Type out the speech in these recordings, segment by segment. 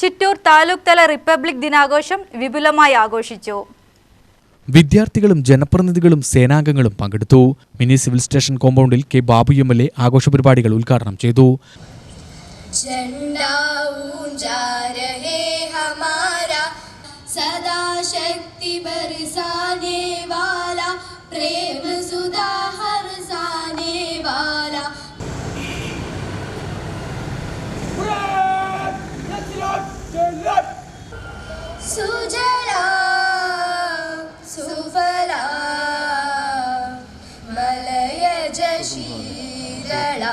ചിറ്റൂർ താലൂക്ക് തല റിപ്പബ്ലിക് ദിനാഘോഷം വിപുലമായി ആഘോഷിച്ചു. വിദ്യാർത്ഥികളും ജനപ്രതിനിധികളും സേനാംഗങ്ങളും പങ്കെടുത്തു. മിനി സിവിൽ സ്റ്റേഷൻ കോമ്പൗണ്ടിൽ K Babu M L A ആഘോഷ പരിപാടികൾ ഉദ്ഘാടനം ചെയ്തു. झंडा शीतला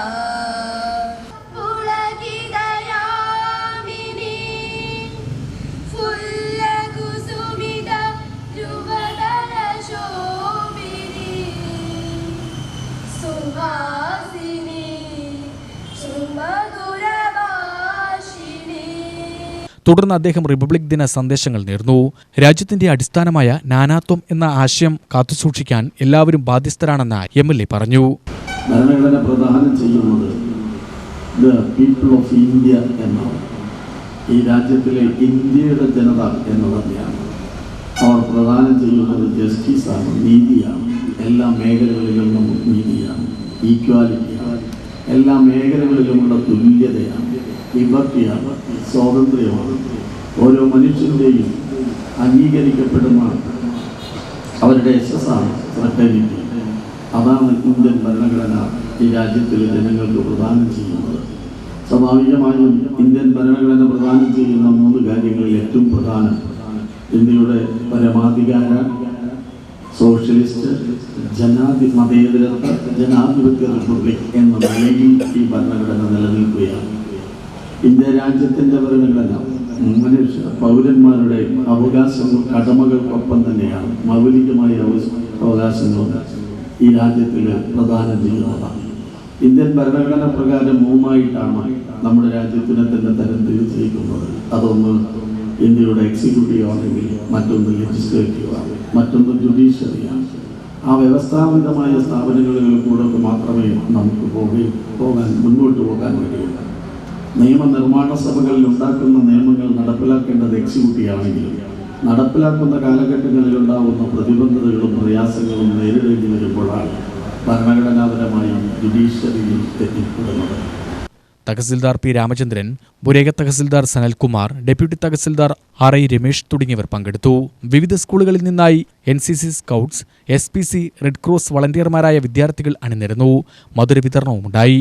തുടർന്ന് അദ്ദേഹം റിപ്പബ്ലിക് ദിന സന്ദേശങ്ങൾ നേർന്നു. രാജ്യത്തിന്റെ അടിസ്ഥാനമായ നാനാത്വം എന്ന ആശയം കാത്തുസൂക്ഷിക്കാൻ എല്ലാവരും ബാധ്യസ്ഥരാണെന്ന് എം എൽ എ പറഞ്ഞു. ഭരണഘടന ചെയ്യുന്നത് ദ പീപ്പിൾ ഓഫ് ഇന്ത്യ എന്നാണ്. ഈ രാജ്യത്തിലെ ഇന്ത്യയുടെ ജനത എന്ന് തന്നെയാണ് അവർ പ്രദാനം ചെയ്യുന്നത് ജസ്റ്റിസാണ് നീതിയാണ്. എല്ലാ മേഖലകളിലും നീതിയാണ് ഈക്വാലിറ്റിയാണ് എല്ലാ മേഖലകളിലുമുള്ള തുല്യതയാണ് ലിബർട്ടിയാണ് സ്വാതന്ത്ര്യമാണ് ഓരോ മനുഷ്യന്റെയും അംഗീകരിക്കപ്പെടുന്ന അവരുടെ യശസ്സാണ് ഫ്രട്ടേണിറ്റി അതാണ് ഇന്ത്യൻ ഭരണഘടന ഈ രാജ്യത്തിലെ ജനങ്ങൾക്ക് പ്രദാനം ചെയ്യുന്നത്. സ്വാഭാവികമായും ഇന്ത്യൻ ഭരണഘടന പ്രദാനം ചെയ്യുന്ന മൂന്ന് കാര്യങ്ങളിൽ ഏറ്റവും പ്രധാനം ഇന്ത്യയുടെ പരമാധികാര സോഷ്യലിസ്റ്റ് ജനാധി മതേതരത്വ ജനാധിപത്യ റിപ്പബ്ലിക് എന്ന നിലയിൽ ഈ ഇന്ത്യ രാജ്യത്തിന്റെ ഭരണഘടന മനുഷ്യ പൗരന്മാരുടെ അവകാശങ്ങൾ കടമകൾക്കൊപ്പം തന്നെയാണ്. മൗലികമായ അവകാശങ്ങളും ഈ രാജ്യത്തിലെ പ്രധാന ചെയ്യുന്നതാണ് ഇന്ത്യൻ ഭരണഘടന പ്രകാരം മൂന്നായിട്ടാണ് നമ്മുടെ രാജ്യത്തിനെ തന്നെ തരം തിരിച്ചിരിക്കുന്നത്. അതൊന്ന് ഇന്ത്യയുടെ എക്സിക്യൂട്ടീവ് ആണെങ്കിൽ മറ്റൊന്ന് ലെജിസ്ലേറ്റീവ് ആണ് മറ്റൊന്ന് ജുഡീഷ്യറിയാണ് ആ വ്യവസ്ഥാപിതമായ സ്ഥാപനങ്ങളിൽ കൂടെ മാത്രമേ നമുക്ക് പോകുകയും പോകാൻ മുന്നോട്ട് പോകാൻ കഴിയുള്ളൂ. നിയമനിർമ്മാണ സഭകളിൽ ഉണ്ടാക്കുന്ന നിയമങ്ങൾ നടപ്പിലാക്കേണ്ടത് എക്സിക്യൂട്ടീവ് ആണെങ്കിലും നടപ്പിലാക്കുന്ന കാലഘട്ടങ്ങളിൽ ഉണ്ടാകുന്ന പ്രതിബന്ധതകളും പ്രയാസങ്ങളും നേരിടേണ്ടി വരുമ്പോഴാണ് ഭരണഘടനാപരമായി ജുഡീഷ്യറിയിൽ എത്തിപ്പെടുന്നത് tahsildar P Ramachandran പുരേക tahsildar Sanalkumar deputy tahsildar R I Ramesh തുടങ്ങിയവർ പങ്കെടുത്തു. വിവിധ സ്കൂളുകളിൽ നിന്നായി N C C scouts S P C red cross വളണ്ടിയർമാരായ വിദ്യാർത്ഥികൾ അണിനിരന്നു. മധുര വിതരണവുമുണ്ടായി.